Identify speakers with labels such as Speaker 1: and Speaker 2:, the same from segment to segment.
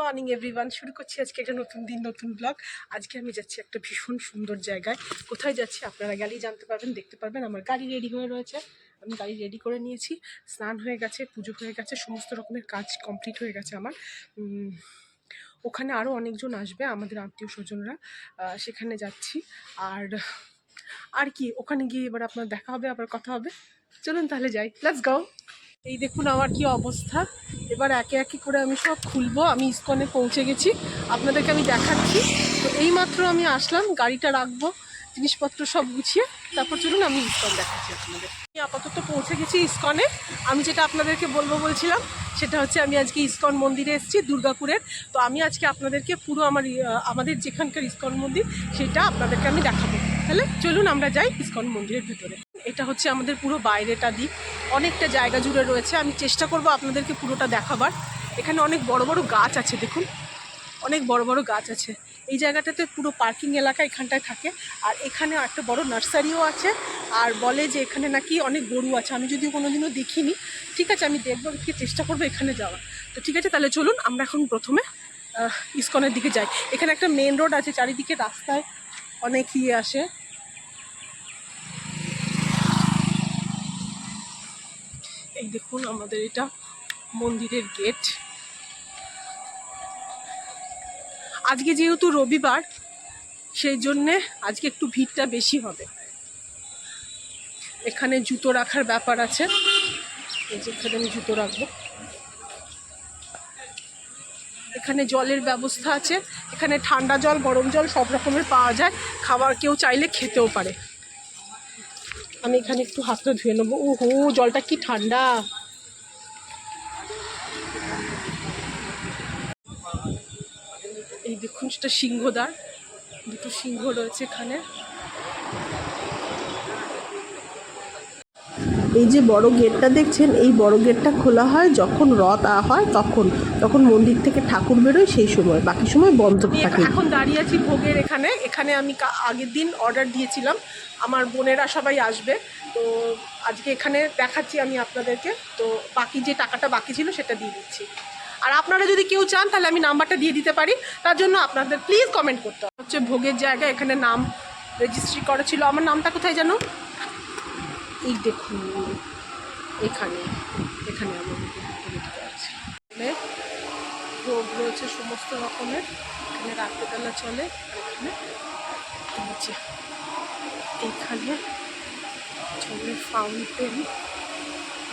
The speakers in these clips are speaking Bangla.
Speaker 1: মর্নিং এভরিওয়ান শুরু করছি আজকে একটা নতুন দিন নতুন ব্লগ আজকে আমি যাচ্ছি একটা ভীষণ সুন্দর জায়গায় কোথায় যাচ্ছি আপনারা গেলেই জানতে পারবেন দেখতে পারবেন আমার গাড়ি রেডি হয়ে রয়েছে আমি গাড়ি রেডি করে নিয়েছি স্নান হয়ে গেছে পুজো হয়ে গেছে সমস্ত রকমের কাজ কমপ্লিট হয়ে গেছে আমার ওখানে আরও অনেকজন আসবে আমাদের আত্মীয় স্বজনরা সেখানে যাচ্ছি আর আর কি ওখানে গিয়ে এবার আপনার দেখা হবে আবার কথা হবে চলুন তাহলে যাই প্লাস গাও এই দেখুন আমার কি অবস্থা এবার একে একে করে আমি সব খুলবো আমি ইস্কনে পৌঁছে গেছি আপনাদেরকে আমি দেখাচ্ছি তো এইমাত্র আমি আসলাম গাড়িটা রাখবো জিনিসপত্র সব গুছিয়ে তারপর চলুন আমি ইস্কন দেখাচ্ছি আপনাদের আমি আপাতত পৌঁছে গেছি ইস্কনে আমি যেটা আপনাদেরকে বলবো বলছিলাম সেটা হচ্ছে আমি আজকে ইস্কন মন্দিরে এসেছি দুর্গাপুরের তো আমি আজকে আপনাদেরকে পুরো আমার আমাদের যেখানকার ইস্কন মন্দির সেটা আপনাদেরকে আমি দেখাবো তাহলে চলুন আমরা যাই ইস্কন মন্দিরের ভিতরে এটা হচ্ছে আমাদের পুরো বাইরেটা দিক অনেকটা জায়গা জুড়ে রয়েছে আমি চেষ্টা করব আপনাদেরকে পুরোটা দেখাবার এখানে অনেক বড় বড় গাছ আছে দেখুন অনেক বড় বড় গাছ আছে এই জায়গাটাতে পুরো পার্কিং এলাকা এখানটায় থাকে আর এখানে একটা বড় নার্সারিও আছে আর বলে যে এখানে নাকি অনেক গরু আছে আমি যদিও কোনোদিনও দেখিনি ঠিক আছে আমি দেখবো কি চেষ্টা করবো এখানে যাওয়া তো ঠিক আছে তাহলে চলুন আমরা এখন প্রথমে ইস্কনের দিকে যাই এখানে একটা মেন রোড আছে চারিদিকে রাস্তায় অনেক ইয়ে আসে এই দেখুন আমাদের এটা মন্দিরের গেট আজকে যেহেতু রবিবার সেই জন্যে আজকে একটু ভিড়টা বেশি হবে এখানে জুতো রাখার ব্যাপার আছে এই যে এখানে আমি জুতো রাখবো এখানে জলের ব্যবস্থা আছে এখানে ঠান্ডা জল গরম জল সব রকমের পাওয়া যায় খাবার কেউ চাইলে খেতেও পারে আমি এখানে একটু হাতটা ধুয়ে নেবো ও হো জলটা কি ঠান্ডা এই দেখুন সেটা সিংহদ্বার দুটো সিংহ রয়েছে এখানে এই যে বড় গেটটা দেখছেন এই বড় গেটটা খোলা হয় যখন রথ আ হয় তখন তখন মন্দির থেকে ঠাকুর বেরোয় সেই সময় বাকি সময় বন্ধ থাকে এখন দাঁড়িয়ে আছি ভোগের এখানে এখানে আমি আগের দিন অর্ডার দিয়েছিলাম আমার বোনেরা সবাই আসবে তো আজকে এখানে দেখাচ্ছি আমি আপনাদেরকে তো বাকি যে টাকাটা বাকি ছিল সেটা দিয়ে দিচ্ছি আর আপনারা যদি কেউ চান তাহলে আমি নাম্বারটা দিয়ে দিতে পারি তার জন্য আপনাদের প্লিজ কমেন্ট করতে হচ্ছে ভোগের জায়গা এখানে নাম রেজিস্ট্রি করা ছিল আমার নামটা কোথায় জানো এই দেখুন এখানে এখানে আমার আছে ভোগ রয়েছে সমস্ত রকমের এখানে রাত্রেবেলা চলে এখানে এখানে চলে ফাউন্টেন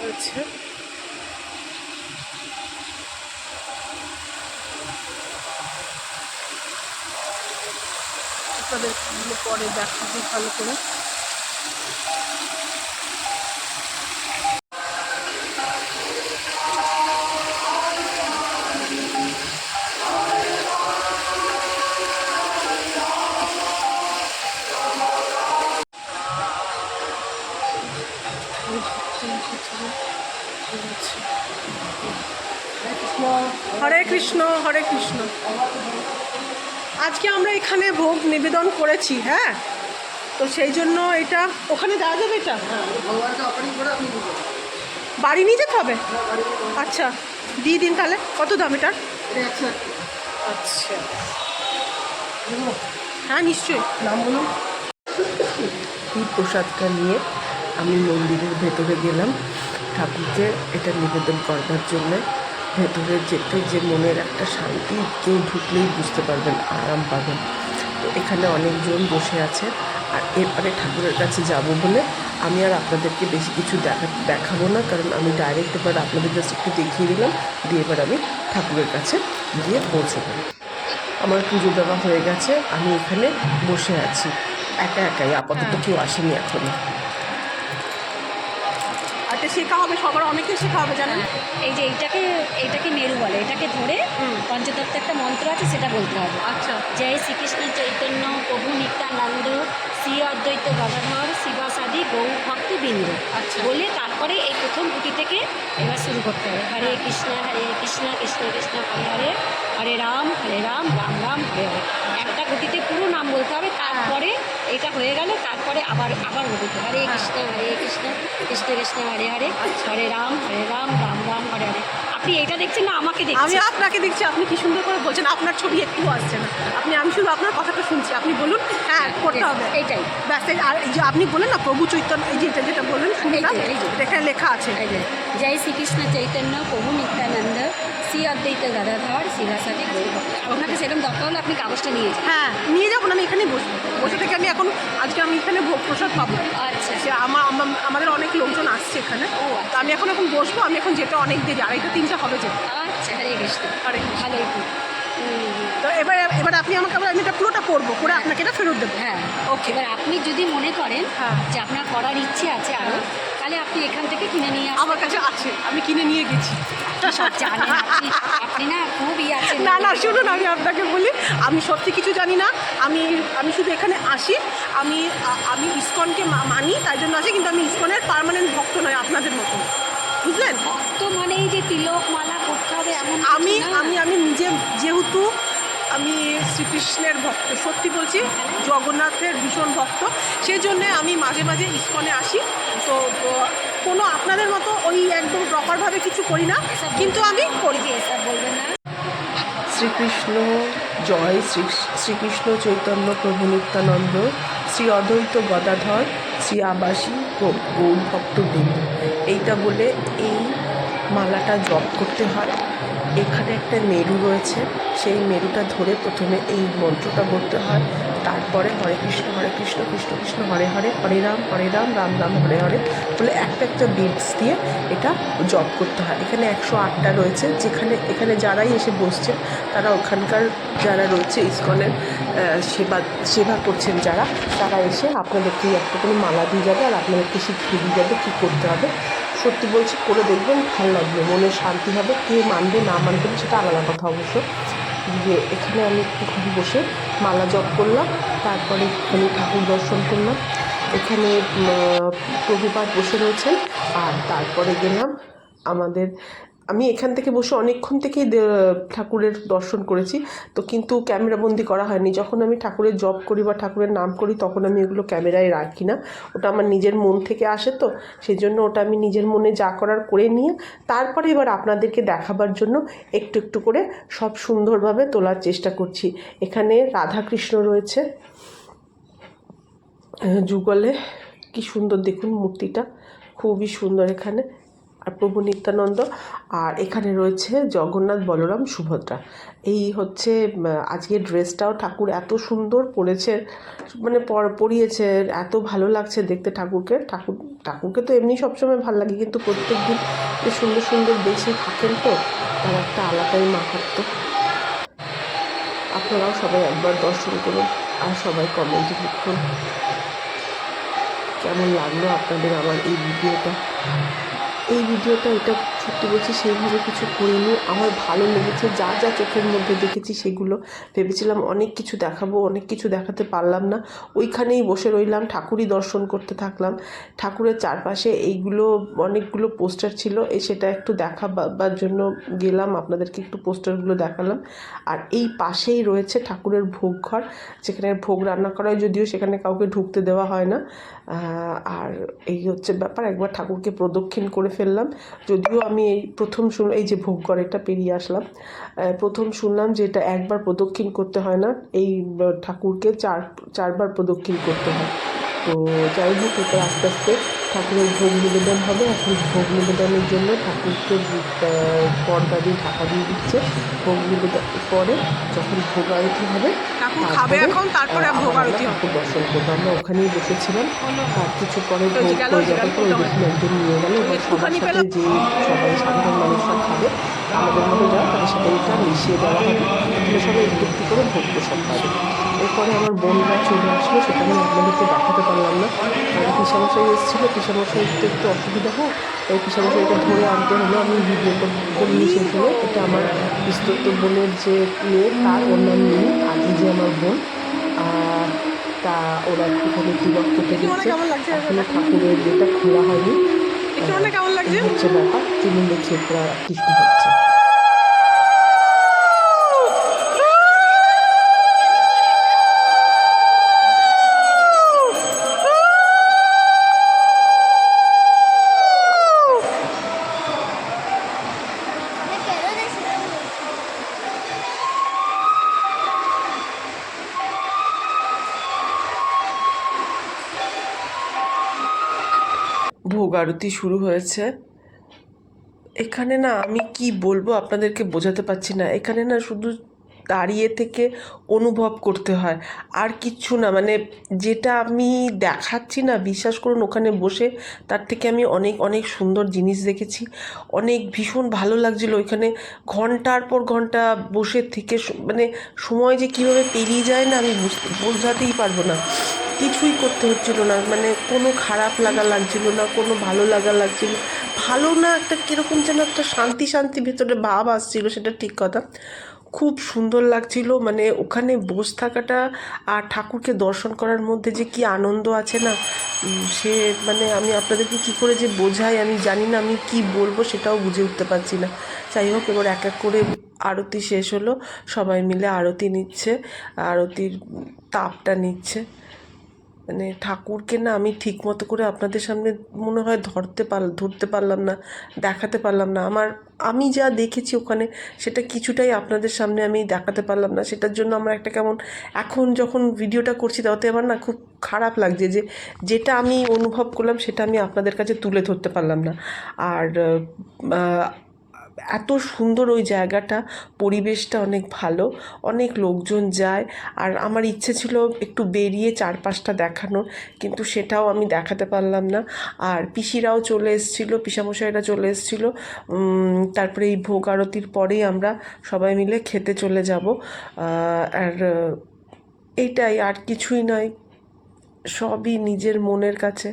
Speaker 1: রয়েছে আপনাদের পরে দেখাবো ভালো করে হরে কৃষ্ণ আজকে আমরা এখানে ভোগ নিবেদন করেছি হ্যাঁ তো সেই জন্য এটা ওখানে দেওয়া যাবে এটা বাড়ি নিয়ে যেতে হবে আচ্ছা দিয়ে দিন তাহলে কত দাম এটা আচ্ছা হ্যাঁ নিশ্চয়ই নাম বলুন এই প্রসাদটা নিয়ে আমি মন্দিরের ভেতরে গেলাম ঠাকুরকে এটা নিবেদন করবার জন্যে ভেতরে যেতে যে মনের একটা শান্তি কেউ ঢুকলেই বুঝতে পারবেন আরাম পাবেন তো এখানে অনেকজন বসে আছে আর এরপরে ঠাকুরের কাছে যাব বলে আমি আর আপনাদেরকে বেশি কিছু দেখা দেখাবো না কারণ আমি ডাইরেক্ট এবার আপনাদের কাছে একটু দেখিয়ে দিলাম দিয়ে এবার আমি ঠাকুরের কাছে গিয়ে পৌঁছবো আমার পুজো দেওয়া হয়ে গেছে আমি এখানে বসে আছি একা একাই আপাতত কেউ আসেনি এখনও এটা শেখা হবে সবার অনেকে শেখা হবে জানেন
Speaker 2: এই যে এইটাকে এইটাকে মেরু বলে এটাকে ধরে পঞ্চতত্ত্ব একটা মন্ত্র আছে সেটা বলতে হবে আচ্ছা জয় শ্রীকৃষ্ণ চৈতন্য প্রভু নিত্যানন্দ শ্রী অদ্বৈত গদাধর শিবাসাদি গৌ ভক্তবৃন্দ আচ্ছা। বলে তারপরে এই প্রথম গুটি থেকে এবার শুরু করতে হবে হরে কৃষ্ণ হরে কৃষ্ণ কৃষ্ণ কৃষ্ণ হরে হরে হরে রাম হরে রাম রাম রাম হরে হরে একটা গুটিতে পুরো নাম বলতে হবে তারপরে এটা হয়ে গেলে তারপরে আবার আবার বলতে হরে কৃষ্ণ হরে কৃষ্ণ কৃষ্ণ কৃষ্ণ হরে হরে হরে রাম হরে রাম রাম রাম হরে হরে আপনি এটা দেখছেন না আমাকে দেখছেন
Speaker 1: আমি আপনাকে দেখছি আপনি কি সুন্দর করে বলছেন আপনার ছবি একটু আসছে না আপনি আমি শুধু আপনার কথাটা শুনছি আপনি বলুন হ্যাঁ করতে হবে এইটা এটাই ব্যাস আর এই যে আপনি বলেন না প্রভু চৈতন্য এই যে যেটা বললেন শুনলাম এখানে লেখা আছে এই যে
Speaker 2: জয় শ্রীকৃষ্ণ চৈতন্য প্রভু নিত্যানন্দ শ্রী অদ্বৈত গদাধর শিবাসাদি আপনাকে সেরকম দরকার হলে আপনি কাগজটা নিয়ে যান
Speaker 1: হ্যাঁ নিয়ে যাবো আমি এখানে বসবো বসে থেকে আমি এখন আজকে আমি এখানে ভোগ প্রসাদ পাবো আচ্ছা সে আমার আমাদের অনেক লোকজন আসছে এখানে আচ্ছা। তো আমি এখন এখন বসবো আমি এখন যেটা অনেক দেরি আড়াইটা তিনটা হবে যেতে
Speaker 2: আচ্ছা হরে কৃষ্ণ হরে ভালোই
Speaker 1: তো এবার এবার আপনি আমাকে আবার আমি এটা পুরোটা করবো করে আপনাকে এটা ফেরত দেবো
Speaker 2: হ্যাঁ ওকে এবার আপনি যদি মনে করেন হ্যাঁ। যে আপনার করার ইচ্ছে আছে আরও তাহলে আপনি এখান থেকে কিনে নিয়ে
Speaker 1: আমার কাছে আছে আমি কিনে নিয়ে গেছি
Speaker 2: আপনি না খুব ইয়ে
Speaker 1: না না শুনুন আমি আপনাকে বলি আমি সত্যি কিছু জানি না আমি আমি শুধু এখানে আসি আমি আমি ইসকনকে মানি তাই জন্য আসি কিন্তু আমি ইস্কনের পারমানেন্ট ভক্ত নয় আপনাদের মতো বুঝলেন
Speaker 2: ভক্ত মানে এই যে তিলক মালা করতে হবে
Speaker 1: এমন আমি আমি আমি নিজে যেহেতু আমি শ্রীকৃষ্ণের ভক্ত সত্যি বলছি জগন্নাথের ভীষণ ভক্ত সেই জন্যে আমি মাঝে মাঝে ইস্কনে আসি তো কোনো আপনাদের মতো ওই একদম প্রপারভাবে কিছু করি না কিন্তু আমি করি এসব বলবেন না শ্রীকৃষ্ণ জয় শ্রী শ্রীকৃষ্ণ চৈতন্য প্রভু নিত্যানন্দ শ্রী অদ্বৈত গদাধর শ্রী আবাসী গৌর ভক্তবৃন্দ এইটা বলে এই মালাটা জপ করতে হয় এখানে একটা মেরু রয়েছে সেই মেরুটা ধরে প্রথমে এই মন্ত্রটা বলতে হয় তারপরে হরে কৃষ্ণ হরে কৃষ্ণ কৃষ্ণ কৃষ্ণ হরে হরে হরে রাম হরে রাম রাম রাম হরে হরে বলে একটা একটা বিটস দিয়ে এটা জপ করতে হয় এখানে একশো আটটা রয়েছে যেখানে এখানে যারাই এসে বসছে তারা ওখানকার যারা রয়েছে ইস্কনের সেবা সেবা করছেন যারা তারা এসে আপনাদেরকে একটা করে মালা দিয়ে যাবে আর আপনাদেরকে শিখিয়ে দিয়ে যাবে কী করতে হবে সত্যি বলছি করে দেখবেন ভালো লাগবে মনে শান্তি হবে কে মানবে না মানবে সেটা আলাদা কথা অবশ্য দিয়ে এখানে আমি একটুখানি বসে মালা জপ করলাম তারপরে একটুখানি ঠাকুর দর্শন করলাম এখানে প্রভুপাত বসে রয়েছেন আর তারপরে গেলাম আমাদের আমি এখান থেকে বসে অনেকক্ষণ থেকেই ঠাকুরের দর্শন করেছি তো কিন্তু ক্যামেরাবন্দি করা হয়নি যখন আমি ঠাকুরের জব করি বা ঠাকুরের নাম করি তখন আমি এগুলো ক্যামেরায় রাখি না ওটা আমার নিজের মন থেকে আসে তো সেই জন্য ওটা আমি নিজের মনে যা করার করে নিয়ে তারপরে এবার আপনাদেরকে দেখাবার জন্য একটু একটু করে সব সুন্দরভাবে তোলার চেষ্টা করছি এখানে রাধাকৃষ্ণ রয়েছে যুগলে কি সুন্দর দেখুন মূর্তিটা খুবই সুন্দর এখানে আর প্রভু নিত্যানন্দ আর এখানে রয়েছে জগন্নাথ বলরাম সুভদ্রা এই হচ্ছে আজকে ড্রেসটাও ঠাকুর এত সুন্দর পরেছে মানে পরিয়েছে এত ভালো লাগছে দেখতে ঠাকুরকে ঠাকুর ঠাকুরকে তো এমনি সবসময় ভালো লাগে কিন্তু প্রত্যেক দিন সুন্দর সুন্দর বেশি থাকেন তো তার একটা আলাদাই মাহাত্ম আপনারাও সবাই একবার দর্শন করুন আর সবাই কমেন্টে লিখুন কেমন লাগলো আপনাদের আমার এই ভিডিওটা এই ভিডিওটা এটা সত্যি বলছি সেইভাবে কিছু করিনি আমার ভালো লেগেছে যা যা চোখের মধ্যে দেখেছি সেগুলো ভেবেছিলাম অনেক কিছু দেখাবো অনেক কিছু দেখাতে পারলাম না ওইখানেই বসে রইলাম ঠাকুরই দর্শন করতে থাকলাম ঠাকুরের চারপাশে এইগুলো অনেকগুলো পোস্টার ছিল এই সেটা একটু দেখাবার জন্য গেলাম আপনাদেরকে একটু পোস্টারগুলো দেখালাম আর এই পাশেই রয়েছে ঠাকুরের ভোগ ঘর যেখানে ভোগ রান্না করা হয় যদিও সেখানে কাউকে ঢুকতে দেওয়া হয় না আর এই হচ্ছে ব্যাপার একবার ঠাকুরকে প্রদক্ষিণ করে ফেললাম যদিও আমি আমি এই প্রথম শুন এই যে ভোগ করে এটা পেরিয়ে আসলাম প্রথম শুনলাম যে এটা একবার প্রদক্ষিণ করতে হয় না এই ঠাকুরকে চার চারবার প্রদক্ষিণ করতে হয় তো যাই হোক এটা আস্তে আস্তে ঠাকুরের ভোগ নিবেদন হবে এখন ভোগ নিবেদনের জন্য ঠাকুরকে পর্দা দিয়ে ঢাকা দিয়ে দিচ্ছে ভোগ নিবেদন পরে যখন ভোগ আরতি হবে ঠাকুর দর্শন করবো আমরা ওখানেই বসেছিলাম আর কিছু পরে ভোগ হয়ে যাবে তো দেখুন একজন নিয়ে গেল এবং সবার সাথে যে সবাই সাধারণ মানুষরা খাবে আমাদের মতো যা তাদের সাথে এটা মিশিয়ে দেওয়া হবে সবাই একটু একটু করে ভোগ প্রসাদ পাবে এরপরে আমার বোনরা চলে আসলো সেটা আমি আপনাদেরকে দেখাতে পারলাম না কারণ পিসামশাই এসেছিলো পিসামশাইতে একটু অসুবিধা হয় তাই পিসামশাইটা ধরে আনতে হলো আমি ভিডিও করিনি সেই সময় এটা আমার বিস্তৃত বোনের যে মেয়ে তার ওর নাম আর আগে যে আমার বোন তা ওরা একটুখানি তিলক করতে দিচ্ছে এখনো ঠাকুরের যেটা খোলা হয়নি হচ্ছে ব্যাপার তিনি ক্ষেত্রে ওরা হচ্ছে ভোগ আরতি শুরু হয়েছে এখানে না আমি কি বলবো আপনাদেরকে বোঝাতে পারছি না এখানে না শুধু দাঁড়িয়ে থেকে অনুভব করতে হয় আর কিচ্ছু না মানে যেটা আমি দেখাচ্ছি না বিশ্বাস করুন ওখানে বসে তার থেকে আমি অনেক অনেক সুন্দর জিনিস দেখেছি অনেক ভীষণ ভালো লাগছিল ওইখানে ঘন্টার পর ঘন্টা বসে থেকে মানে সময় যে কীভাবে পেরিয়ে যায় না আমি বুঝতে বোঝাতেই পারবো না কিছুই করতে হচ্ছিল না মানে কোনো খারাপ লাগা লাগছিল না কোনো ভালো লাগা লাগছিল ভালো না একটা কীরকম যেন একটা শান্তি শান্তি ভেতরে ভাব আসছিল সেটা ঠিক কথা খুব সুন্দর লাগছিল মানে ওখানে বসে থাকাটা আর ঠাকুরকে দর্শন করার মধ্যে যে কি আনন্দ আছে না সে মানে আমি আপনাদেরকে কি করে যে বোঝাই আমি জানি না আমি কি বলবো সেটাও বুঝে উঠতে পারছি না যাই হোক এবার এক এক করে আরতি শেষ হলো সবাই মিলে আরতি নিচ্ছে আরতির তাপটা নিচ্ছে মানে ঠাকুরকে না আমি ঠিক মতো করে আপনাদের সামনে মনে হয় ধরতে পার ধরতে পারলাম না দেখাতে পারলাম না আমার আমি যা দেখেছি ওখানে সেটা কিছুটাই আপনাদের সামনে আমি দেখাতে পারলাম না সেটার জন্য আমার একটা কেমন এখন যখন ভিডিওটা করছি তাতে আমার না খুব খারাপ লাগছে যে যেটা আমি অনুভব করলাম সেটা আমি আপনাদের কাছে তুলে ধরতে পারলাম না আর এত সুন্দর ওই জায়গাটা পরিবেশটা অনেক ভালো অনেক লোকজন যায় আর আমার ইচ্ছে ছিল একটু বেরিয়ে চারপাশটা দেখানোর কিন্তু সেটাও আমি দেখাতে পারলাম না আর পিসিরাও চলে এসেছিল পিসামশাইরা চলে এসেছিল তারপরে এই ভোগ আরতির পরেই আমরা সবাই মিলে খেতে চলে যাব আর এইটাই আর কিছুই নয় সবই নিজের মনের কাছে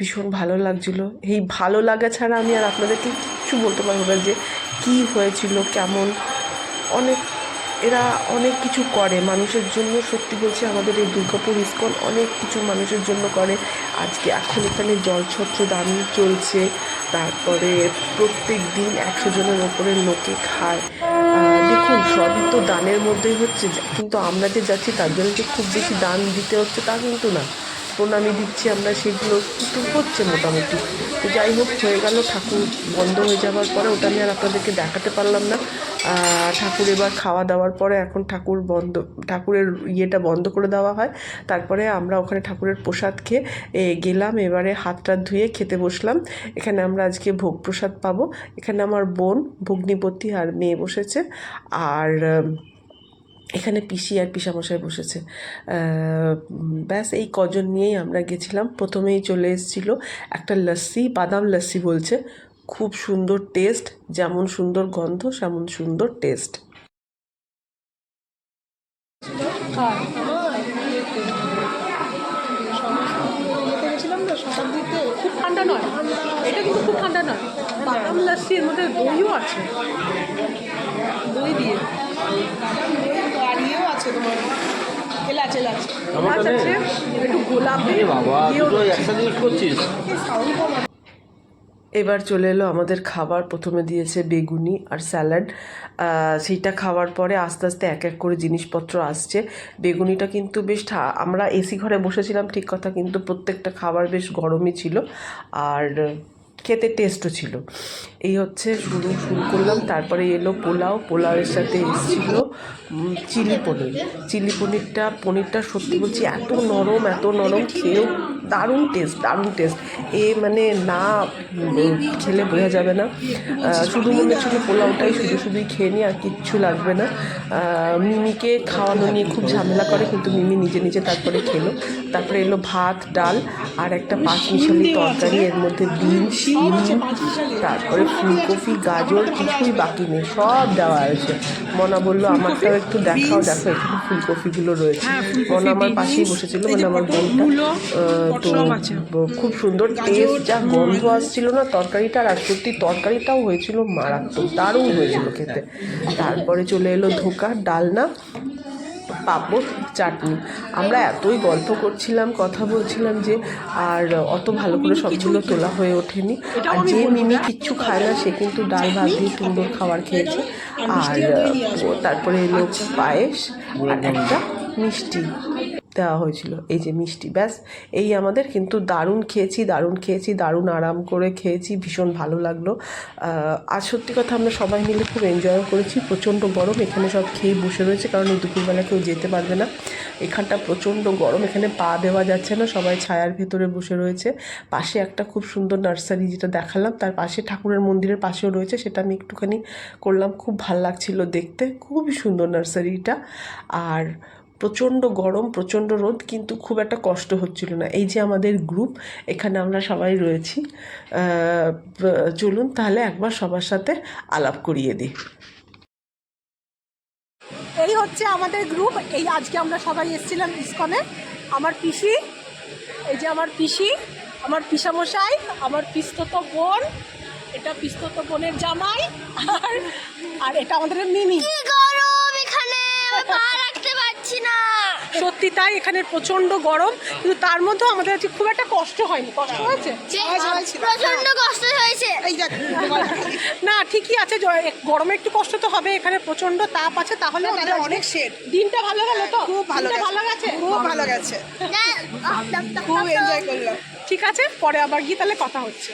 Speaker 1: ভীষণ ভালো লাগছিলো এই ভালো লাগা ছাড়া আমি আর আপনাদেরকে কিচ্ছু বলতে পারবো না যে কী হয়েছিল কেমন অনেক এরা অনেক কিছু করে মানুষের জন্য সত্যি বলছি আমাদের এই দুর্গাপুর ইস্কন অনেক কিছু মানুষের জন্য করে আজকে এখন এখানে জলছত্র দান চলছে তারপরে প্রত্যেক দিন একশো জনের ওপরে লোকে খায় দেখুন সবই তো দানের মধ্যেই হচ্ছে কিন্তু আমরা যে যাচ্ছি তার জন্য যে খুব বেশি দান দিতে হচ্ছে তা কিন্তু না প্রণামী দিচ্ছি আমরা সেগুলো একটু হচ্ছে মোটামুটি তো যাই হোক হয়ে গেল ঠাকুর বন্ধ হয়ে যাওয়ার পরে ওটা আমি আর আপনাদেরকে দেখাতে পারলাম না ঠাকুর এবার খাওয়া দাওয়ার পরে এখন ঠাকুর বন্ধ ঠাকুরের ইয়েটা বন্ধ করে দেওয়া হয় তারপরে আমরা ওখানে ঠাকুরের প্রসাদ খেয়ে গেলাম এবারে হাতটা ধুয়ে খেতে বসলাম এখানে আমরা আজকে ভোগ প্রসাদ পাবো এখানে আমার বোন ভগ্নিপতি আর মেয়ে বসেছে আর এখানে পিসি আর পিসামশাই বসেছে ব্যাস এই কজন নিয়েই আমরা গেছিলাম প্রথমেই চলে এসেছিল একটা লস্যি বাদাম লস্যি বলছে খুব সুন্দর টেস্ট যেমন সুন্দর গন্ধ সেমন সুন্দর টেস্ট খুব ঠান্ডা নয় এটা কিন্তু খুব ঠান্ডা নয় বাদাম লস্যি এর মধ্যে দইও আছে দই দিয়ে তোমার আচ্ছা, আচ্ছা।
Speaker 3: ইয়ে
Speaker 1: এবার চলে এলো আমাদের খাবার প্রথমে দিয়েছে বেগুনি আর স্যালাড সেইটা খাওয়ার পরে আস্তে আস্তে এক এক করে জিনিসপত্র আসছে বেগুনিটা কিন্তু বেশ আমরা এসি ঘরে বসেছিলাম ঠিক কথা কিন্তু প্রত্যেকটা খাবার বেশ গরমই ছিল আর খেতে টেস্টও ছিল এই হচ্ছে শুরু শুরু করলাম তারপরে এলো পোলাও পোলাওয়ের সাথে এসেছিল চিলি পনির চিলি পনিরটা পনিরটা সত্যি বলছি এত নরম এত নরম খেয়েও দারুণ টেস্ট দারুণ টেস্ট এ মানে না খেলে বোঝা যাবে না শুধু মনে হচ্ছিল পোলাওটাই শুধু শুধুই খেয়ে নিয়ে আর কিচ্ছু লাগবে না মিমিকে খাওয়ানো নিয়ে খুব ঝামেলা করে কিন্তু মিমি নিজে নিজে তারপরে খেলো তারপরে এলো ভাত ডাল আর একটা পাঁচ মিশালি তরকারি এর মধ্যে বিনস সিম তারপরে ফুলকপি গাজর কিছুই বাকি নেই সব দেওয়া আছে মনা বললো আমারটাও একটু দেখাও দেখো এখানে ফুলকপিগুলো রয়েছে হ্যাঁ, মনা আমার পাশেই বসেছিল মানে আমার বোনটা তো খুব সুন্দর টেস্ট যা গন্ধ আসছিল না তরকারিটা আর সত্যি তরকারিটাও হয়েছিল মারাত্মক দারুণ হয়েছিল খেতে তারপরে চলে এলো ধোকা ডালনা পাপড় চাটনি আমরা এতই গল্প করছিলাম কথা বলছিলাম যে আর অত ভালো করে সবগুলো তোলা হয়ে ওঠেনি আর যে মিমি কিচ্ছু খায় না সে কিন্তু ডাল ভাত দিয়ে সুন্দর খাবার খেয়েছে আর তারপরে এলো আচ্ছা। পায়েস আর একটা মিষ্টি দেওয়া হয়েছিল এই যে মিষ্টি ব্যাস এই আমাদের কিন্তু দারুণ খেয়েছি দারুণ খেয়েছি দারুণ আরাম করে খেয়েছি ভীষণ ভালো লাগলো আর সত্যি কথা আমরা সবাই মিলে খুব এনজয়ও করেছি প্রচণ্ড গরম এখানে সব খেয়ে বসে রয়েছে কারণ এই দুপুরবেলা কেউ যেতে পারবে না এখানটা প্রচণ্ড গরম এখানে পা দেওয়া যাচ্ছে না সবাই ছায়ার ভেতরে বসে রয়েছে পাশে একটা খুব সুন্দর নার্সারি যেটা দেখালাম তার পাশে ঠাকুরের মন্দিরের পাশেও রয়েছে সেটা আমি একটুখানি করলাম খুব ভাল লাগছিল দেখতে খুবই সুন্দর নার্সারিটা আর প্রচণ্ড গরম প্রচণ্ড রোদ কিন্তু খুব একটা কষ্ট হচ্ছিল না এই যে আমাদের গ্রুপ এখানে আমরা সবাই রয়েছি চলুন তাহলে একবার সবার সাথে আলাপ করিয়ে দিই এই হচ্ছে আমাদের গ্রুপ এই আজকে আমরা সবাই এসেছিলাম ইসকনে আমার পিসি এই যে আমার পিসি আমার পিসামশাই আমার পিস্তত বোন এটা পিস্তত বোনের জামাই আর আর এটা আমাদের মিমি
Speaker 4: গরম এখানে পারছি না
Speaker 1: সত্যি তাই এখানে প্রচন্ড গরম কিন্তু তার মধ্যেও আমাদের আজকে খুব একটা কষ্ট হয়নি কষ্ট হয়েছে
Speaker 4: প্রচন্ড হ্যাঁ। কষ্ট হয়েছে
Speaker 1: না ঠিকই আছে গরমে একটু কষ্ট তো হবে এখানে প্রচন্ড তাপ আছে তাহলে আমাদের অনেক শেড দিনটা ভালো গেল তো খুব ভালো ভালো গেছে খুব ভালো গেছে খুব এনজয় করলাম ঠিক আছে পরে আবার গিয়ে তাহলে কথা হচ্ছে